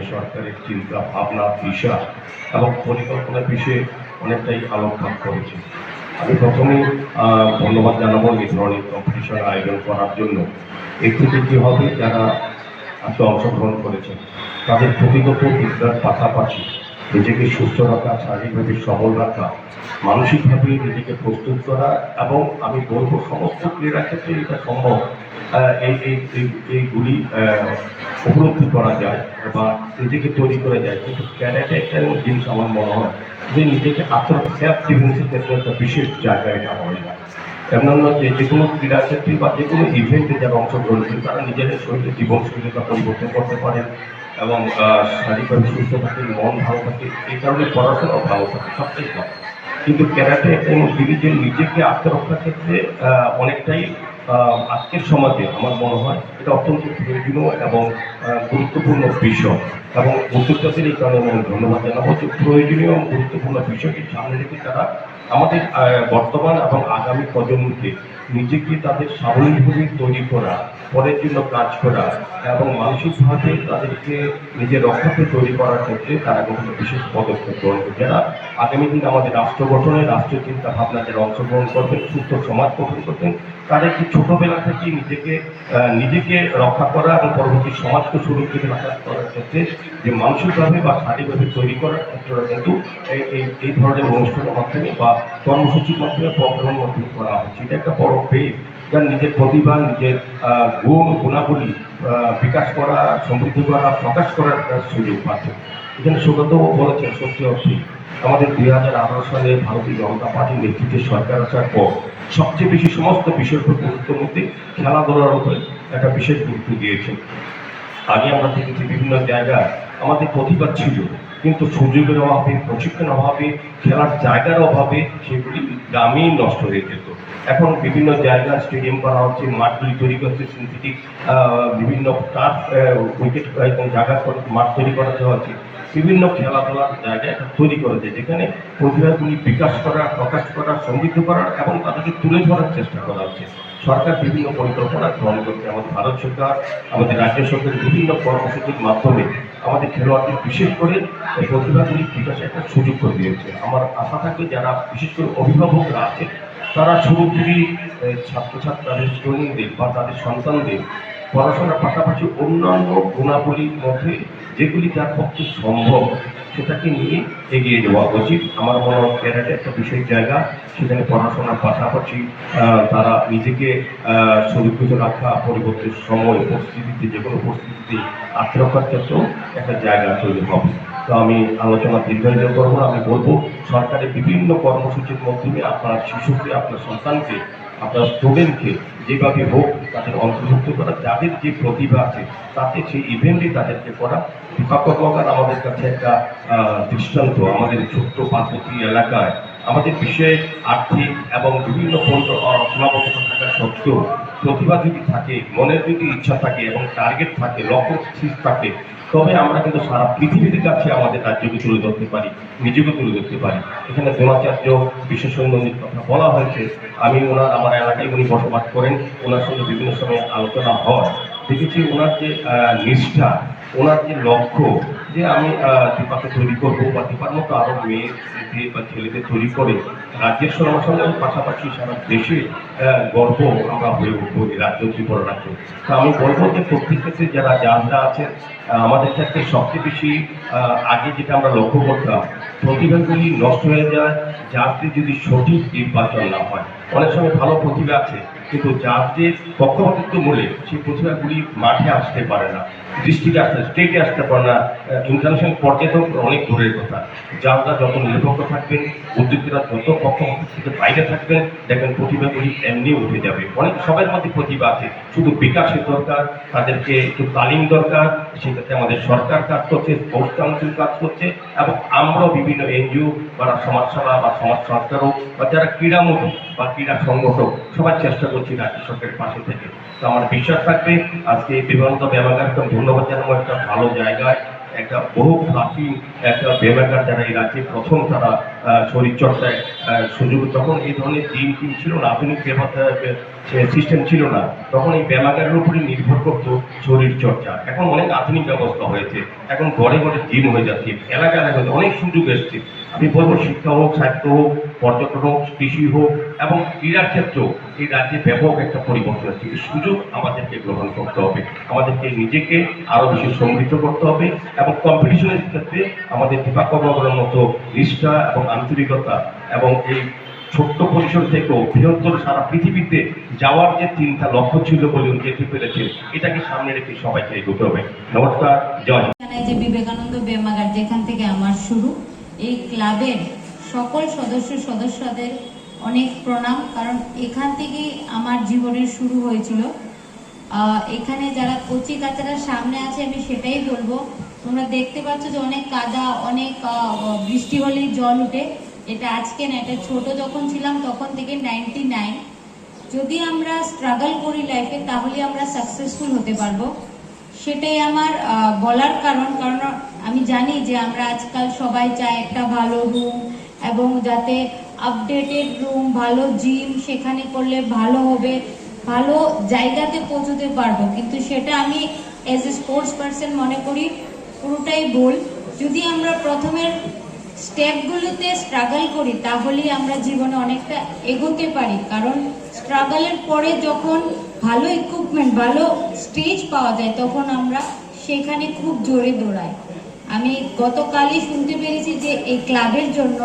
আমাদের সরকারের চিন্তা, ভাবনা, দিশা এবং পরিকল্পনা বিষয়ে অনেকটাই আলোকপাত করেছে। আমি প্রথমে ধন্যবাদ জানাব এই ধরনের কম্পিটিশন আয়োজন করার জন্য। এর থেকে কী হবে যারা আজকে অংশগ্রহণ করেছেন। তাদের প্রতিগত বিদ্যার পাশাপাশি নিজেকে সুস্থ রাখা শারীরিকভাবে সবল রাখা, মানসিকভাবে নিজেকে প্রস্তুত করা এবং আমি বলব সমস্ত ক্রীড়া ক্ষেত্রে এটা সম্ভব। এই এই, এই- এইগুলি উপলব্ধি করা যায় বা নিজেকে তৈরি করা যায়। কিন্তু ক্যারাটে একটা এমন জিনিস আমার মনে হয় যে নিজেকে আত্ম সেলফ ডিফেন্সের ক্ষেত্রে একটা বিশেষ জায়গা এটা হয়ে। যায় অন্যান্য যে যে কোনো ক্রীড়া ক্ষেত্রে বা যে কোনো ইভেন্টে যারা অংশগ্রহণ করে, তারা নিজেদের শরীরে জীবনশৈলীটা পরিবর্তন করতে পারেন এবং শারীরিকভাবে সুস্থ থাকে, মন ভালো থাকে, এই কারণে পড়াশোনাও ভালো থাকে, সবটাই ভালো। কিন্তু ক্যারাটে একটা যে নিজেকে আত্মরক্ষার ক্ষেত্রে অনেকটাই আজকের সমাজে আমার মনে হয় এটা অত্যন্ত প্রয়োজনীয় এবং গুরুত্বপূর্ণ বিষয়। এবং উদ্যোক্তাদের এই কারণে আমি ধন্যবাদ জানাব যে প্রয়োজনীয় গুরুত্বপূর্ণ বিষয়টি সামনে রেখে তারা আমাদের বর্তমান এবং আগামী প্রজন্মকে নিজেকে তাদের স্বাবলম্বী তৈরি করা পরের জন্য কাজ করা এবং মানসিকভাবে তাদেরকে নিজের রক্ষাকে তৈরি করার ক্ষেত্রে তারা কিন্তু বিশেষ পদক্ষেপ গ্রহণ করে যারা আগামী দিন আমাদের রাষ্ট্র গঠনে রাষ্ট্রীয় চিন্তা ভাবনা যারা অংশগ্রহণ করবেন, সুস্থ সমাজ গঠন করবেন তাদেরকে ছোটবেলা থেকে নিজেকে নিজেকে রক্ষা করা এবং পরবর্তী সমাজকে সুরক্ষিত রাখা করার ক্ষেত্রে যে মানসিকভাবে বা শারীরিকভাবে তৈরি করার ক্ষেত্রে কিন্তু এই এই- এই ধরনের অনুষ্ঠানের মাধ্যমে বা কর্মসূচির মাধ্যমে প্রোগ্রামের মাধ্যমে করা হচ্ছে। এটা একটা বড় পেজ যার নিজের প্রতিভা, নিজের গুণ, গুণাবলী বিকাশ করা, সমৃদ্ধ করা, প্রকাশ করার সুযোগ পাচ্ছে। এখানে সুগত বলেছেন, সত্যি অর্থে আমাদের দুই হাজার আঠারো সালে ভারতীয় জনতা পার্টির নেতৃত্বে সরকার আসার পর সবচেয়ে বেশি সমস্ত বিষয়ের উপর গুরুত্বের মধ্যে খেলাধুলার উপরে একটা বিশেষ গুরুত্ব দিয়েছে। আগে আমরা দেখেছি বিভিন্ন জায়গায় আমাদের প্রতিভা ছিল কিন্তু সুযোগের অভাবে, প্রশিক্ষণের অভাবে, খেলার জায়গার অভাবে সেগুলি গ্রামেই নষ্ট হয়ে যেত। এখন বিভিন্ন জায়গায় স্টেডিয়াম করা হচ্ছে মাঠগুলি তৈরি করছে সিনথেটিক বিভিন্ন টার্ফ উইকেট জায়গা করে মাঠ তৈরি করা হচ্ছে। বিভিন্ন খেলাধুলার জায়গা একটা তৈরি করেছে যেখানে প্রতিভাগুলি বিকাশ করা প্রকাশ করা সমৃদ্ধ করার এবং তাদেরকে তুলে ধরার চেষ্টা করা হচ্ছে। সরকার বিভিন্ন পরিকল্পনা গ্রহণ করছে। আমাদের ভারত সরকার, আমাদের রাজ্য সরকারের বিভিন্ন কর্মসূচির মাধ্যমে আমাদের খেলোয়াড়দের বিশেষ করে প্রতিভাগুলি বিকাশে একটা সুযোগ করে দিয়েছে। আমার আশা থাকে যারা বিশেষ করে অভিভাবকরা আছে, তারা শুরু ছাত্রছাত্রীদের তাদের স্টুডেন্টদের বা তাদের সন্তানদের পড়াশোনার পাশাপাশি অন্যান্য গুণাবলীর মধ্যে যেগুলি তার পক্ষে সম্ভব সেটাকে নিয়ে এগিয়ে যাওয়া উচিত। আমার মনে হয় ক্যারাটে একটা বিশেষ জায়গা। সেখানে পড়াশোনার পাশাপাশি তারা নিজেকে সুরক্ষিত রাখা, পরিবর্তী সময় পরিস্থিতিতে যে কোনো পরিস্থিতিতে আত্মরক্ষার ক্ষেত্রেও একটা জায়গা তৈরি হবে। তো আমি আলোচনা দীর্ঘায়িত করব আমি বলব, সরকারের বিভিন্ন কর্মসূচির মাধ্যমে আপনার শিশুকে, আপনার সন্তানকে আপনার স্টুডেন্টকে যেভাবে হোক তাদের অন্তর্ভুক্ত করা, যাদের যে প্রতিভা আছে, তাতে সেই ইভেন্টে তাদেরকে করা। দীপক আমাদের কাছে একটা দৃষ্টান্ত, আমাদের ছোট্ট পার্বতী এলাকায়। আমাদের বিষয়ে আর্থিক এবং বিভিন্ন সীমাবদ্ধতা থাকা সত্ত্বেও প্রতিভা যদি থাকে, মনের যদি ইচ্ছা থাকে এবং টার্গেট থাকে, লক্ষ্য স্থির থাকে তবে আমরা কিন্তু সারা পৃথিবীর কাছে আমাদের রাজ্যকে তুলে ধরতে পারি, নিজেকে তুলে ধরতে পারি। এখানে দ্রোণাচার্য বিশ্বসৈন্যদের কথা বলা হয়েছে। আমি ওনার, আমার এলাকায় উনি বসবাস করেন। ওনার সঙ্গে বিভিন্ন সময় আলোচনা হয়। দেখেছি ওনার যে নিষ্ঠা, ওনার যে লক্ষ্য যে আমি দীপাকে তৈরি করব বা দীপার মতো আরও মেয়ে দিয়ে বা ছেলেদের তৈরি করে রাজ্যের সমাসনের পাশাপাশি সারা দেশে গর্ব আমরা হয়ে উঠবো রাজ্য ত্রিপুরা রাজ্য। তো আমি বলব যে প্রত্যেক ক্ষেত্রে যারা জানরা আছে আহ, আমাদের ক্ষেত্রে সবচেয়ে বেশি আগে যেটা আমরা লক্ষ্য করতাম প্রতিভাগুলি নষ্ট হয়ে যায় যাত্রী যদি সঠিক নির্বাচন না হয় অনেক সময় ভালো প্রতিভা আছে, কিন্তু যাদের পক্ষপাতিত্ব মূলে সেই প্রতিভাগুলি মাঠে আসতে পারে না, দৃষ্টিতে আসতে স্টেটে আসতে পারে না ইন্টারন্যাশনাল পর্যায়ে তো অনেক দূরের কথা। যারা যত নিরপেক্ষ থাকবেন, উদ্যোক্তারা যত পক্ষপাত থেকে বাইরে থাকবেন, দেখবেন প্রতিভাগুলি এমনি উঠে যাবে। অনেক, সবার মধ্যে প্রতিভা আছে, শুধু বিকাশের দরকার, তাদেরকে একটু তালিম দরকার, সেক্ষেত্রে আমাদের সরকার কাজ করছে পোস্ট কাউন্সিল কাজ করছে, এবং আমরাও বিভিন্ন এনজিও বা সমাজসেবা বা সমাজ সংস্কারও বা যারা ক্রীড়ামুখী বা ক্রীড়া সংগঠক, সবার চেষ্টা করছি রাজ্য সরকারের পাশে থেকে। তো আমার বিশ্বাস থাকবে, আজকে এই বিবেকানন্দ ব্যায়ামাগার ধন্যবাদ জানাব, একটা ভালো জায়গায়, একটা বহু প্রাচীন, একটা বেমাকার যারা এই রাজ্যে প্রথম তারা শরীরচর্চায় সুযোগ, তখন এই ধরনের জিম টিম ছিল না, আধুনিক সিস্টেম ছিল না। তখন এই ব্যায়ামাগারের উপরে নির্ভর করতো শরীর চর্চা এখন অনেক আধুনিক ব্যবস্থা হয়েছে। এখন ঘরে ঘরে জিম হয়ে যাচ্ছে এলাকা এলাকায় অনেক সুযোগ এসছে। আমি বলব শিক্ষা হোক সাহিত্য হোক, পর্যটন হোক, কৃষি হোক, এবং ক্রীড়ার ক্ষেত্রেও এই রাজ্যে ব্যাপক একটা পরিবর্তন হচ্ছে এই সুযোগ আমাদেরকে গ্রহণ করতে হবে। আমাদেরকে নিজেকে আরও বেশি সমৃদ্ধ করতে হবে এবং কম্পিটিশনের ক্ষেত্রে আমাদের দীপা মতো নিষ্ঠা এবং আন্তরিকতা এবং এই ছোট্ট পরিসর থেকেও বৃহত্তর সারা পৃথিবীতে যাওয়ার যে চিন্তা লক্ষ্য ছিল বলে উনি যেতে পেরেছেন এটাকে সামনে রেখে সবাইকে এগোতে হবে। নমস্কার, জয় বিবেকানন্দ ব্যায়ামাগার, যেখান থেকে আমার শুরু এই ক্লাবের সকল সদস্য সদস্যদের অনেক প্রণাম, কারণ এখান থেকেই আমার জীবনের শুরু হয়েছিল। এখানে যারা কচি কাচারা সামনে আছে, আমি সেটাই বলব। তোমরা দেখতে পাচ্ছ যে অনেক কাদা, অনেক বৃষ্টি হলেই জল উঠে। এটা আজকে না, এটা ছোট যখন ছিলাম, তখন থেকে নাইনটি নাইন যদি আমরা স্ট্রাগল করি লাইফে তাহলে আমরা সাকসেসফুল হতে পারব। সেটাই আমার বলার কারণ কারণ আমি জানি যে আমরা আজকাল সবাই চাই একটা ভালো রুম এবং যাতে আপডেটেড রুম ভালো জিম সেখানে করলে ভালো হবে, ভালো জায়গাতে পৌঁছতে পারব। কিন্তু সেটা আমি এজ এ স্পোর্টস পার্সন মনে করি পুরোটাই ভুল। যদি আমরা প্রথমের স্টেপগুলোতে স্ট্রাগল করি, তাহলেই আমরা জীবনে অনেকটা এগোতে পারি। কারণ স্ট্রাগলের পরে যখন ভালো ইকুইপমেন্ট ভালো স্টেজ পাওয়া যায়, তখন আমরা সেখানে খুব জোরে দৌড়াই। আমি গতকালই শুনতে পেরেছি যে এই ক্লাবের জন্য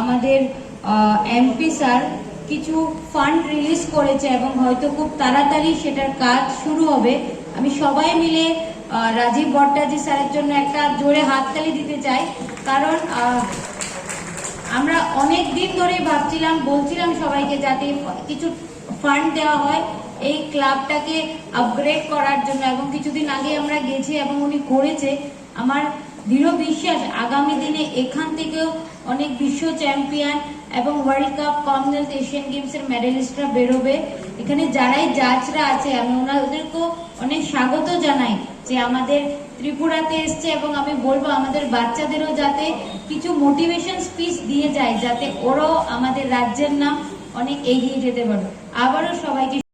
আমাদের এমপি স্যার কিছু ফান্ড রিলিজ করেছে এবং হয়তো খুব তাড়াতাড়ি সেটার কাজ শুরু হবে। আমি সবাই মিলে রাজীব ভট্টাচার্য স্যারের জন্য একটা জোরে হাততালি দিতে চাই। কারণ আমরা অনেক দিন ধরেই ভাবছিলাম, বলছিলাম সবাইকে যাতে কিছু ফান্ড দেওয়া হয় এই ক্লাবটাকে আপগ্রেড করার জন্য এবং কিছুদিন আগে আমরা গেছি এবং উনি করেছে। আমার দৃঢ় বিশ্বাস। আগামী দিনে এখান থেকেও অনেক বিশ্ব চ্যাম্পিয়ন এবং ওয়ার্ল্ড কাপ কমনওয়েলথ এশিয়ান গেমসের মেডেলিস্টরা বেরোবে। এখানে যারাই জাজরা আছে, আমি ওনাদেরকেও অনেক স্বাগত জানাই যে আমাদের ত্রিপুরাতে এসছে এবং আমি বলব আমাদের বাচ্চাদেরও যাতে কিছু মোটিভেশন স্পিচ দিয়ে যায়, যাতে ওরাও আমাদের রাজ্যের নাম অনেক এগিয়ে যেতে পারে। আবারও সবাইকে